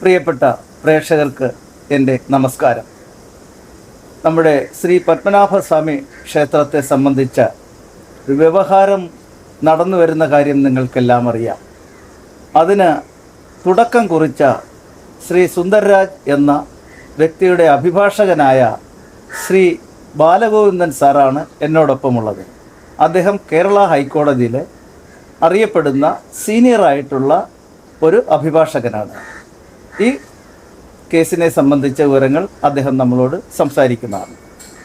പ്രിയപ്പെട്ട പ്രേക്ഷകർക്ക് എന്റെ നമസ്കാരം. നമ്മുടെ ശ്രീ പത്മനാഭസ്വാമി ക്ഷേത്രത്തെ സംബന്ധിച്ച വ്യവഹാരം നടന്നു വരുന്ന കാര്യം നിങ്ങൾക്കെല്ലാം അറിയാം. അതിന് തുടക്കം കുറിച്ച ശ്രീ സുന്ദർരാജ് എന്ന വ്യക്തിയുടെ അഭിഭാഷകനായ ശ്രീ ബാലഗോവിന്ദൻ സാറാണ് എന്നോടൊപ്പമുള്ളത്. അദ്ദേഹം കേരള ഹൈക്കോടതിയിലെ അറിയപ്പെടുന്ന സീനിയറായിട്ടുള്ള ഒരു അഭിഭാഷകനാണ്. ഈ കേസിനെ സംബന്ധിച്ച വിവരങ്ങൾ അദ്ദേഹം നമ്മളോട് സംസാരിക്കുന്നതാണ്.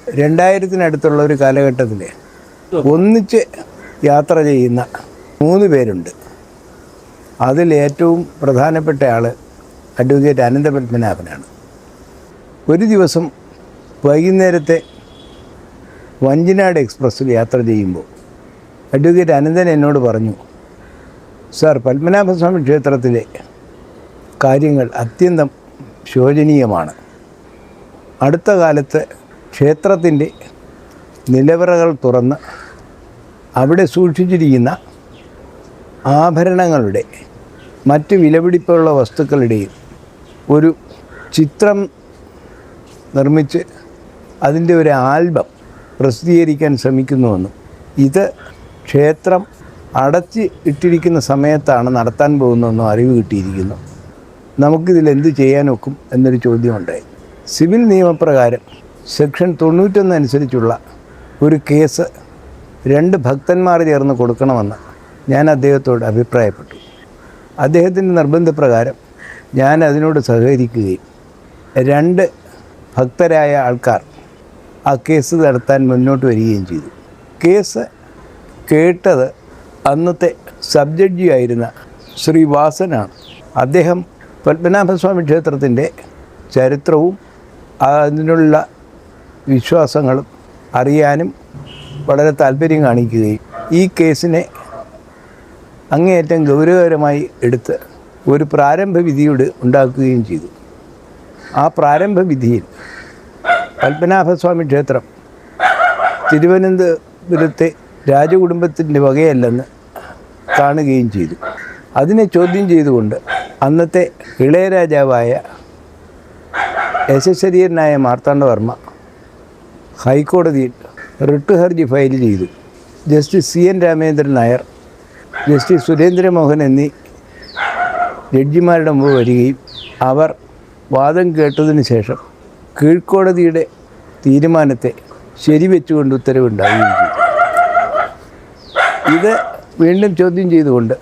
രണ്ടായിരത്തിനടുത്തുള്ള ഒരു കാലഘട്ടത്തിൽ ഒന്നിച്ച് യാത്ര ചെയ്യുന്ന മൂന്ന് പേരുണ്ട്. അതിൽ ഏറ്റവും പ്രധാനപ്പെട്ട ആൾ അഡ്വക്കേറ്റ് അനന്തപത്മനാഭനാണ്. ഒരു ദിവസം വൈകുന്നേരത്തെ വഞ്ചിനാട് എക്സ്പ്രസ്സിൽ യാത്ര ചെയ്യുമ്പോൾ അഡ്വക്കേറ്റ് അനന്തൻ എന്നോട് പറഞ്ഞു സാർ പത്മനാഭസ്വാമി ക്ഷേത്രത്തിലെ കാര്യങ്ങൾ അത്യന്തം ശോചനീയമാണ്. അടുത്ത കാലത്ത് ക്ഷേത്രത്തിന്റെ നിലവറകൾ തുറന്ന് അവിടെ സൂക്ഷിച്ചിരിക്കുന്ന ആഭരണങ്ങളുടെ മറ്റ് വിലപിടിപ്പുള്ള വസ്തുക്കളുടെയും ഒരു ചിത്രം നിർമ്മിച്ച് അതിന്റെ ഒരു ആൽബം പ്രസിദ്ധീകരിക്കാൻ ശ്രമിക്കുന്നുവെന്നും ഇത് ക്ഷേത്രം അടച്ച് ഇട്ടിരിക്കുന്ന സമയത്താണ് നടത്താൻ പോകുന്നതെന്നും അറിവ് കിട്ടിയിരിക്കുന്നു. നമുക്കിതിൽ എന്ത് ചെയ്യാനൊക്കും എന്നൊരു ചോദ്യമുണ്ടായി. സിവിൽ നിയമപ്രകാരം സെക്ഷൻ തൊണ്ണൂറ്റൊന്ന് അനുസരിച്ചുള്ള ഒരു കേസ് രണ്ട് ഭക്തന്മാർ ചേർന്ന് കൊടുക്കണമെന്ന് ഞാൻ അദ്ദേഹത്തോട് അഭിപ്രായപ്പെട്ടു. അദ്ദേഹത്തിന്റെ നിർബന്ധപ്രകാരം ഞാൻ അതിനോട് സഹകരിക്കുകയും രണ്ട് ഭക്തരായ ആൾക്കാർ ആ കേസ് നടത്താൻ മുന്നോട്ട് വരികയും ചെയ്തു. കേസ് കേട്ടത് അന്നത്തെ സബ് ജഡ്ജിയായിരുന്ന ശ്രീ വാസനാണ്. അദ്ദേഹം പത്മനാഭസ്വാമി ക്ഷേത്രത്തിന്റെ ചരിത്രവും അതിനുള്ള വിശ്വാസങ്ങളും അറിയാനും വളരെ താല്പര്യം കാണിക്കുകയും ഈ കേസിനെ അങ്ങേയറ്റം ഗൗരവകരമായി എടുത്ത് ഒരു പ്രാരംഭ വിധിയോട് ഉണ്ടാക്കുകയും ചെയ്തു. ആ പ്രാരംഭ വിധിയിൽ പത്മനാഭസ്വാമി ക്ഷേത്രം തിരുവനന്തപുരത്തെ രാജകുടുംബത്തിന്റെ വകയല്ലെന്ന് കാണുകയും ചെയ്തു. അതിനെ ചോദ്യം ചെയ്തുകൊണ്ട് അന്നത്തെ ഇളയരാജാവായ യശസ്വരീയനായ മാർത്താണ്ഡവർമ്മ ഹൈക്കോടതിയിൽ റിട്ട് ഹർജി ഫയൽ ചെയ്തു. Justice C N Ramendran Nair justice Surendramohan എന്നീ ജഡ്ജിമാരുടെ മുമ്പ് വരികയും അവർ വാദം കേട്ടതിന് ശേഷം കീഴ്ക്കോടതിയുടെ തീരുമാനത്തെ ശരിവെച്ചുകൊണ്ട് ഉത്തരവുണ്ടാവുകയും ചെയ്തു. ഇത് വീണ്ടും ചോദ്യം ചെയ്തുകൊണ്ട്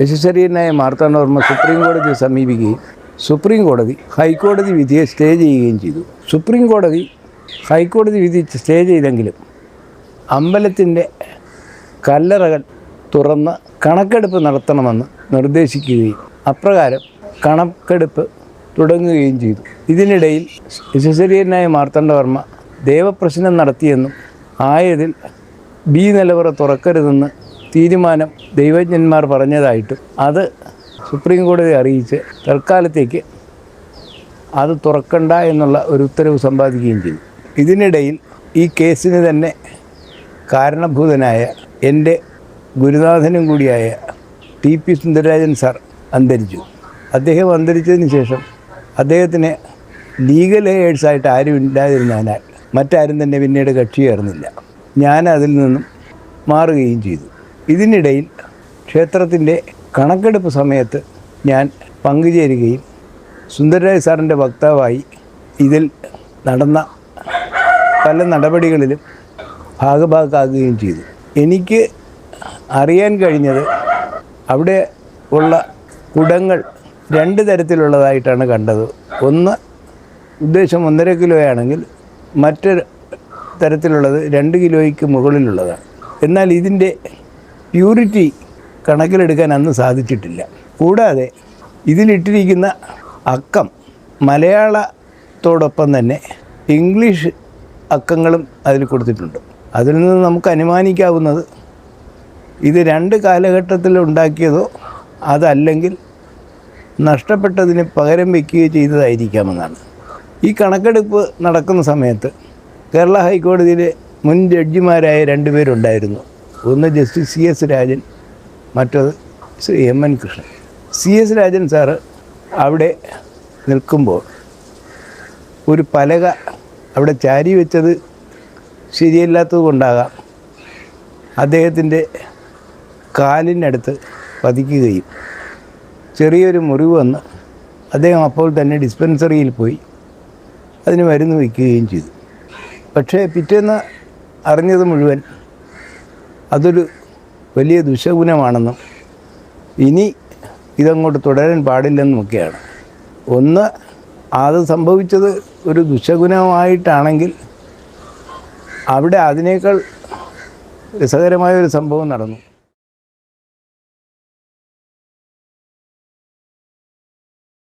യശസ്വരീയനായ മാർത്താണ്ഡവർമ്മ സുപ്രീം കോടതി സമീപിക്കുകയും സുപ്രീം കോടതി ഹൈക്കോടതി വിധിയെ സ്റ്റേ ചെയ്യുകയും ചെയ്തു. സുപ്രീം കോടതി ഹൈക്കോടതി വിധി സ്റ്റേ ചെയ്തെങ്കിലും അമ്പലത്തിന്റെ കല്ലറകൾ തുറന്ന് കണക്കെടുപ്പ് നടത്തണമെന്ന് നിർദ്ദേശിക്കുകയും അപ്രകാരം കണക്കെടുപ്പ് തുടങ്ങുകയും ചെയ്തു. ഇതിനിടയിൽ യശസ്വരീയനായ മാർത്തണ്ഡവർമ്മ ദേവപ്രശ്നം നടത്തിയെന്നും ആയതിൽ ബി നിലവറ തുറക്കരുതെന്ന് തീരുമാനം ദൈവജ്ഞന്മാർ പറഞ്ഞതായിട്ടും അത് സുപ്രീം കോടതി അറിയിച്ച് തൽക്കാലത്തേക്ക് അത് തുറക്കണ്ട എന്നുള്ള ഒരു ഉത്തരവ് സമ്പാദിക്കുകയും ചെയ്തു. ഇതിനിടയിൽ ഈ കേസിന് തന്നെ കാരണഭൂതനായ എന്റെ ഗുരുനാഥനും കൂടിയായ ടി പി സുന്ദരരാജൻ സാർ അന്തരിച്ചു. അദ്ദേഹം അന്തരിച്ചതിന് ശേഷം അദ്ദേഹത്തിന് ലീഗൽ ഹെയർസായിട്ട് ആരും ഇല്ലാതിരുന്നതിനാൽ മറ്റാരും തന്നെ പിന്നീട് കക്ഷി ചേർന്നില്ല ഞാൻ അതിൽ നിന്നും മാറുകയും ചെയ്തു. ഇതിനിടയിൽ ക്ഷേത്രത്തിന്റെ കണക്കെടുപ്പ് സമയത്ത് ഞാൻ പങ്കുചേരുകയും സുന്ദരരായ സാറിന്റെ വക്താവായി ഇതിൽ നടന്ന പല നടപടികളിലും ഭാഗഭാക്കാകുകയും ചെയ്തു. എനിക്ക് അറിയാൻ കഴിഞ്ഞത് അവിടെ ഉള്ള കുടങ്ങൾ രണ്ട് തരത്തിലുള്ളതായിട്ടാണ് കണ്ടത്. ഒന്ന് ഉദ്ദേശം ഒന്നര കിലോയാണെങ്കിൽ മറ്റൊരു തരത്തിലുള്ളത് രണ്ട് കിലോയ്ക്ക് മുകളിലുള്ളതാണ്. എന്നാൽ ഇതിന്റെ പ്യൂരിറ്റി കണക്കിലെടുക്കാൻ അന്ന് സാധിച്ചിട്ടില്ല. കൂടാതെ ഇതിലിട്ടിരിക്കുന്ന അക്കം മലയാളത്തോടൊപ്പം തന്നെ ഇംഗ്ലീഷ് അക്കങ്ങളും അതിൽ കൊടുത്തിട്ടുണ്ട്. അതിൽ നിന്ന് നമുക്ക് അനുമാനിക്കാവുന്നത് ഇത് രണ്ട് കാലഘട്ടത്തിൽ ഉണ്ടാക്കിയതോ അതല്ലെങ്കിൽ നഷ്ടപ്പെട്ടതിന് പകരം വയ്ക്കുകയോ ചെയ്തതായിരിക്കാമെന്നാണ്. ഈ കണക്കെടുപ്പ് നടക്കുന്ന സമയത്ത് കേരള ഹൈക്കോടതിയിലെ മുൻ ജഡ്ജിമാരായ രണ്ടുപേരുണ്ടായിരുന്നു ഒന്ന് ജസ്റ്റിസ് സി എസ് രാജൻ മറ്റത് Shri M N Krishnan. C S Rajan sir അവിടെ നിൽക്കുമ്പോൾ ഒരു പലക അവിടെ ചാരി വെച്ചത് ശരിയല്ലാത്തത് കൊണ്ടാകാം. അദ്ദേഹത്തിന്റെ കാലിനടുത്ത് പതിക്കുകയും ചെറിയൊരു മുറിവ് വന്ന് അദ്ദേഹം അപ്പോൾ തന്നെ ഡിസ്പെൻസറിയിൽ പോയി അതിന് മരുന്ന് വയ്ക്കുകയും ചെയ്തു. പക്ഷേ പിറ്റേന്ന് അറിഞ്ഞത് മുഴുവൻ അതൊരു വലിയ ദുശഗുണമാണെന്നും ഇനി ഇതങ്ങോട്ട് തുടരാൻ പാടില്ലെന്നുമൊക്കെയാണ്. ഒന്ന് അത് സംഭവിച്ചത് ഒരു ദുശഗുണമായിട്ടാണെങ്കിൽ അവിടെ അതിനേക്കാൾ രസകരമായ ഒരു സംഭവം നടന്നു.